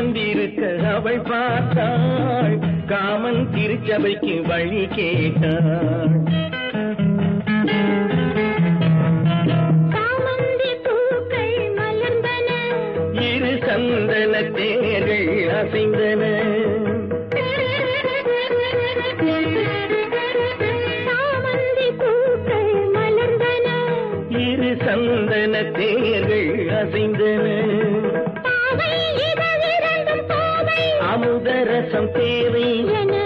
அமர்ந்திருக்க அவள் பார்த்தாள். காமன் திருச்சபைக்கு வழி கேட்டாள். இரு சந்தன தேர்கள் அசைந்தன. சந்தன தேர்கள் அசைந்தன. அமுதரசம் தேவை. என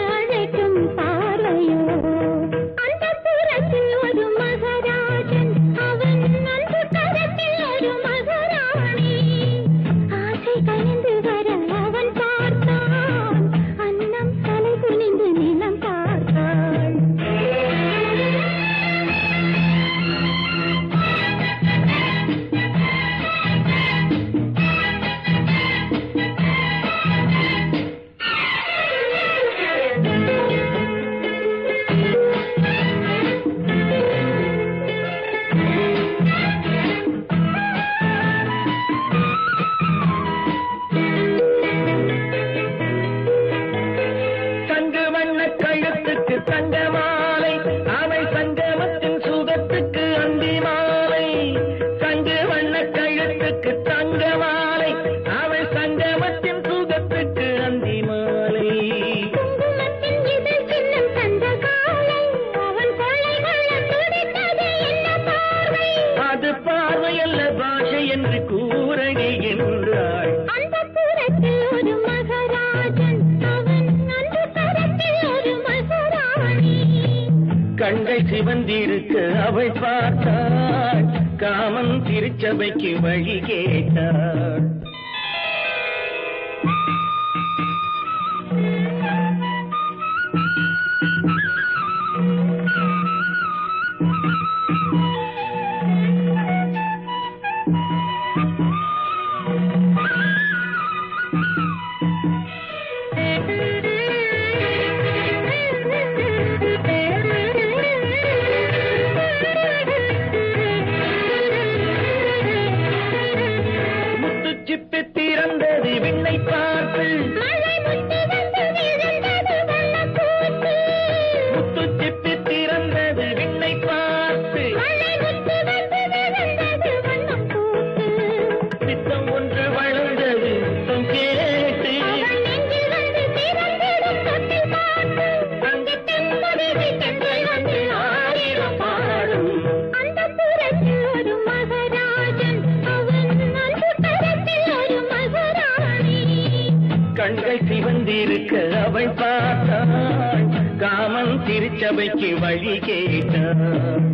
திருச்சபை பார்த்தாள் காமன் திருச்சபைக்கு வழி கேட்டாள் சபைக்கு வழி கேட்டார்.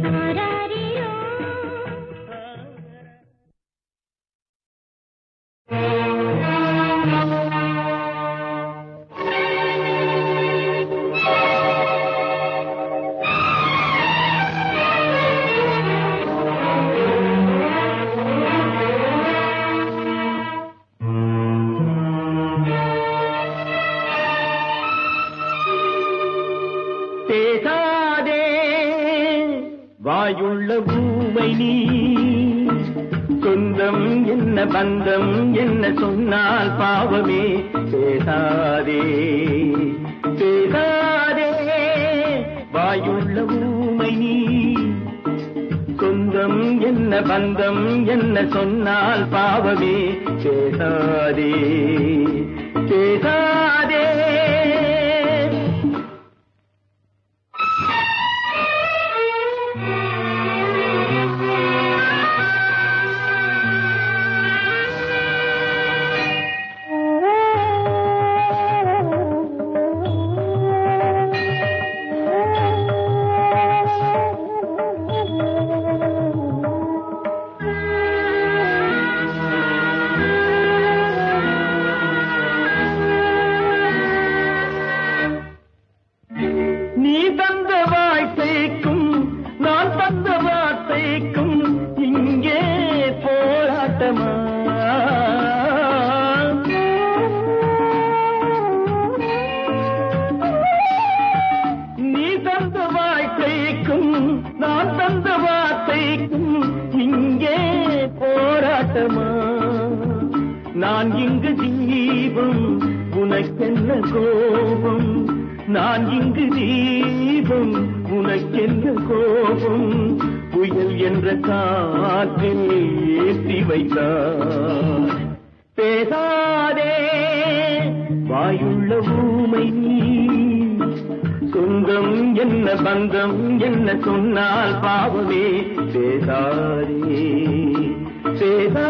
பேசாதே. வாயுள்ள பூமை நீ. சொந்தம் என்ன பந்தம் என்ன சொன்னால் பாவமே. பேசாதே பேசாதே. வாயுள்ள பூமை நீ. சொந்தம் என்ன பந்தம் என்ன சொன்னால் பாவமே. பேசாதே. தீபம் உனக்கென்ன கோபம் நான் இங்கு தீபம் உனக்கென்ன கோபம் புயல் என்ற காற்றில் ஏற்றி வைத்தார் பேசாதே வாயுள்ள ஊமை சொந்தம் என்ன பந்தம் என்ன சொன்னால் பாவமே பேசாதே பேசா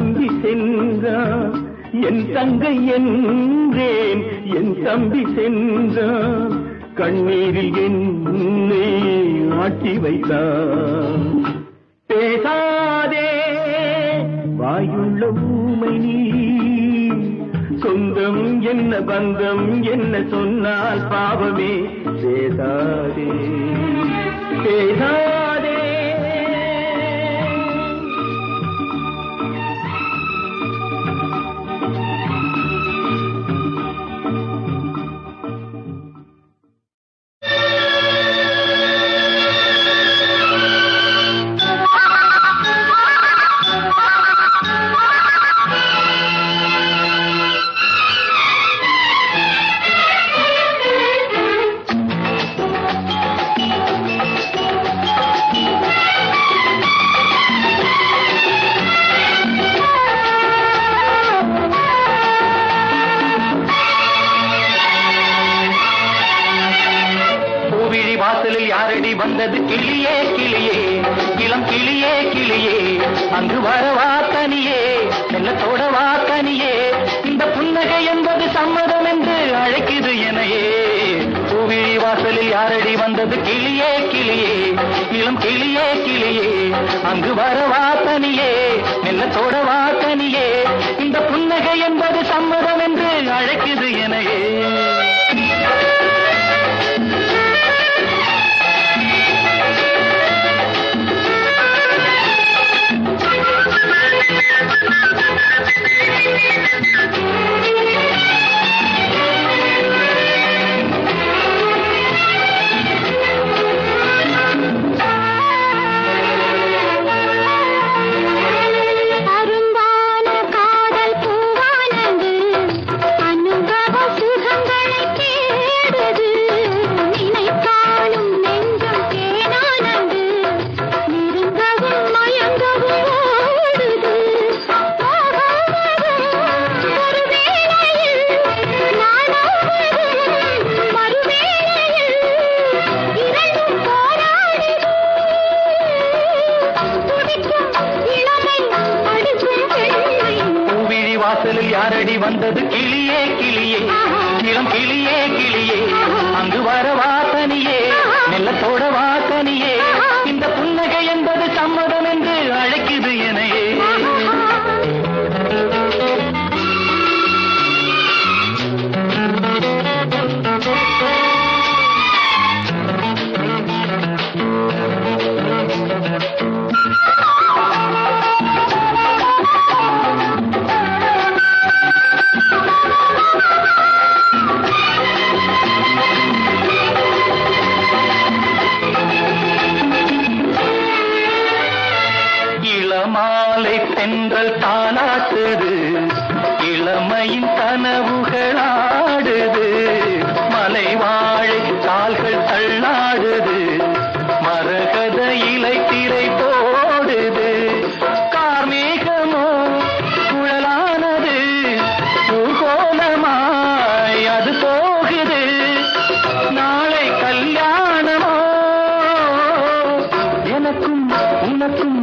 தம்பி சென்றான் என் தங்கை என்றேன் என் தம்பி சென்றான் கண்ணீரில் என்னை ஆட்டி வைத்தான் பேசாதே வாயுள்ள ஊமை நீ. சொந்தம் என்ன பந்தம் என்ன சொன்னால் பாவமே. பேசாதே பேசா வா இந்த புன்னகை என்பது சம்மதம் என்று அழைக்குது எனையே பூவிழி வாசலில் யாரடி வந்தது? கிளியே கிளியே. இளம் கிளியே கிளியே. அங்கு வரவா தனியே. மெல்லத்தோட தோடவா தனியே. இந்த புன்னகை என்பது சம்மதம் என்று யாரடி வந்தது கிளியே கிளியே. இளம் கிளியே கிளியே. அங்கு வரவா தாலாட்டுது இளமையின் கனவுகளாடுது. மலை வாழை கால்கள் தள்ளாடுது. மரகத இலை திரை போடுது. கார்மேகமோ குழலானது. கோலமாய் அது போகுது. நாளை கல்யாணமோ. எனக்கும் உனக்கும்